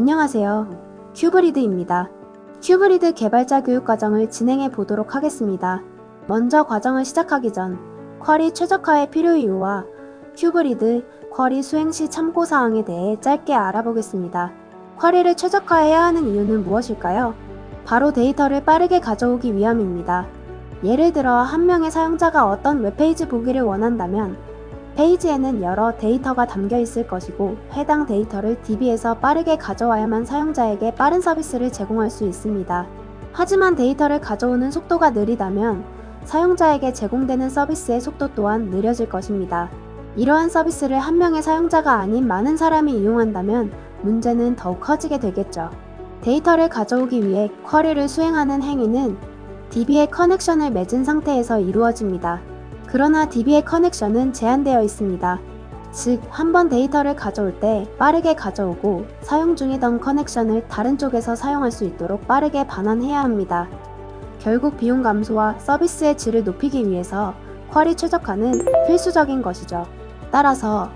안녕하세요. 큐브리드입니다. 큐브리드 개발자 교육 과정을 진행해 보도록 하겠습니다. 먼저 과정을 시작하기 전 쿼리 최적화의 필요 이유와 큐브리드 쿼리 수행 시 참고 사항에 대해 짧게 알아보겠습니다. 쿼리를 최적화해야 하는 이유는 무엇일까요? 바로 데이터를 빠르게 가져오기 위함입니다. 예를 들어 한 명의 사용자가 어떤 웹페이지 보기를 원한다면 페이지에는 여러 데이터가 담겨 있을 것이고 해당 데이터를 DB에서 빠르게 가져와야만 사용자에게 빠른 서비스를 제공할 수 있습니다. 하지만 데이터를 가져오는 속도가 느리다면 사용자에게 제공되는 서비스의 속도 또한 느려질 것입니다. 이러한 서비스를 한 명의 사용자가 아닌 많은 사람이 이용한다면 문제는 더욱 커지게 되겠죠. 데이터를 가져오기 위해 쿼리를 수행하는 행위는 DB에 커넥션을 맺은 상태에서 이루어집니다. 그러나 DB의 커넥션은 제한되어 있습니다. 즉, 한 번 데이터를 가져올 때 빠르게 가져오고 사용 중이던 커넥션을 다른 쪽에서 사용할 수 있도록 빠르게 반환해야 합니다. 결국 비용 감소와 서비스의 질을 높이기 위해서 쿼리 최적화는 필수적인 것이죠. 따라서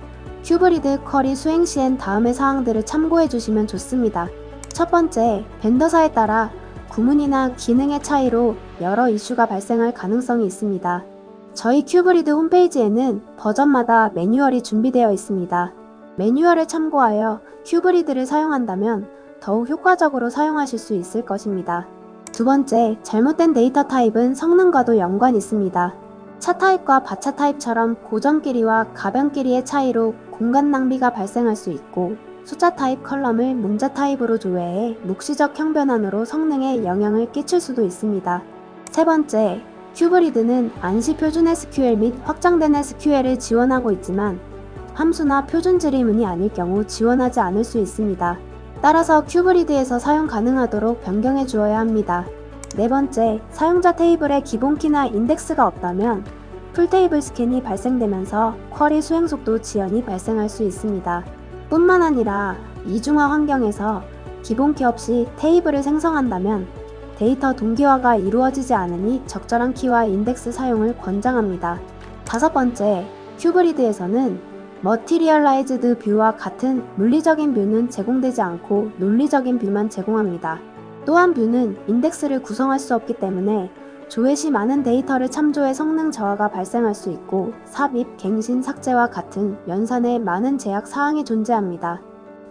큐브리드 쿼리 수행 시엔 다음의 사항들을 참고해 주시면 좋습니다. 첫 번째, 벤더사에 따라 구문이나 기능의 차이로 여러 이슈가 발생할 가능성이 있습니다. 저희 큐브리드 홈페이지에는 버전마다 매뉴얼이 준비되어 있습니다. 매뉴얼을 참고하여 큐브리드를 사용한다면 더욱 효과적으로 사용하실 수 있을 것입니다. 두 번째, 잘못된 데이터 타입은 성능과도 연관이 있습니다. 차 타입과 바차 타입처럼 고정끼리와 가변끼리의 차이로 공간 낭비가 발생할 수 있고 숫자 타입 컬럼을 문자 타입으로 조회해 묵시적 형변환으로 성능에 영향을 끼칠 수도 있습니다. 세 번째, 큐브리드는 안시 표준 SQL 및 확장된 SQL을 지원하고 있지만 함수나 표준 지리문이 아닐 경우 지원하지 않을 수 있습니다. 따라서 큐브리드에서 사용 가능하도록 변경해 주어야 합니다. 네 번째, 사용자 테이블에 기본 키나 인덱스가 없다면 풀테이블 스캔이 발생되면서 쿼리 수행 속도 지연이 발생할 수 있습니다. 뿐만 아니라 이중화 환경에서 기본 키 없이 테이블을 생성한다면 데이터 동기화가 이루어지지 않으니 적절한 키와 인덱스 사용을 권장합니다. 다섯 번째, 큐브리드에서는 머티리얼라이즈드 뷰와 같은 물리적인 뷰는 제공되지 않고 논리적인 뷰만 제공합니다. 또한 뷰는 인덱스를 구성할 수 없기 때문에 조회 시 많은 데이터를 참조해 성능 저하가 발생할 수 있고 삽입, 갱신, 삭제와 같은 연산에 많은 제약 사항이 존재합니다.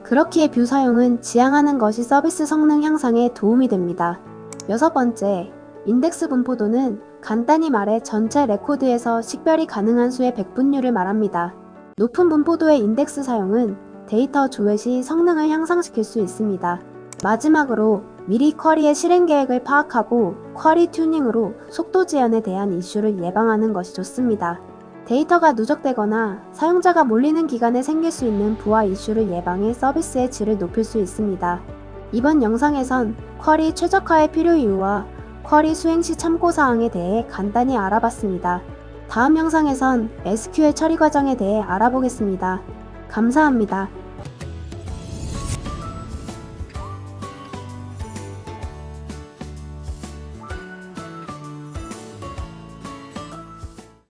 그렇기에 뷰 사용은 지향하는 것이 서비스 성능 향상에 도움이 됩니다. 여섯 번째, 인덱스 분포도는 간단히 말해 전체 레코드에서 식별이 가능한 수의 백분율을 말합니다. 높은 분포도의 인덱스 사용은 데이터 조회 시 성능을 향상시킬 수 있습니다. 마지막으로 미리 쿼리의 실행 계획을 파악하고 쿼리 튜닝으로 속도 제한에 대한 이슈를 예방하는 것이 좋습니다. 데이터가 누적되거나 사용자가 몰리는 기간에 생길 수 있는 부하 이슈를 예방해 서비스의 질을 높일 수 있습니다. 이번 영상에선 쿼리 최적화의 필요 이유와 쿼리 수행 시 참고 사항에 대해 간단히 알아봤습니다. 다음 영상에선 SQL 처리 과정에 대해 알아보겠습니다. 감사합니다.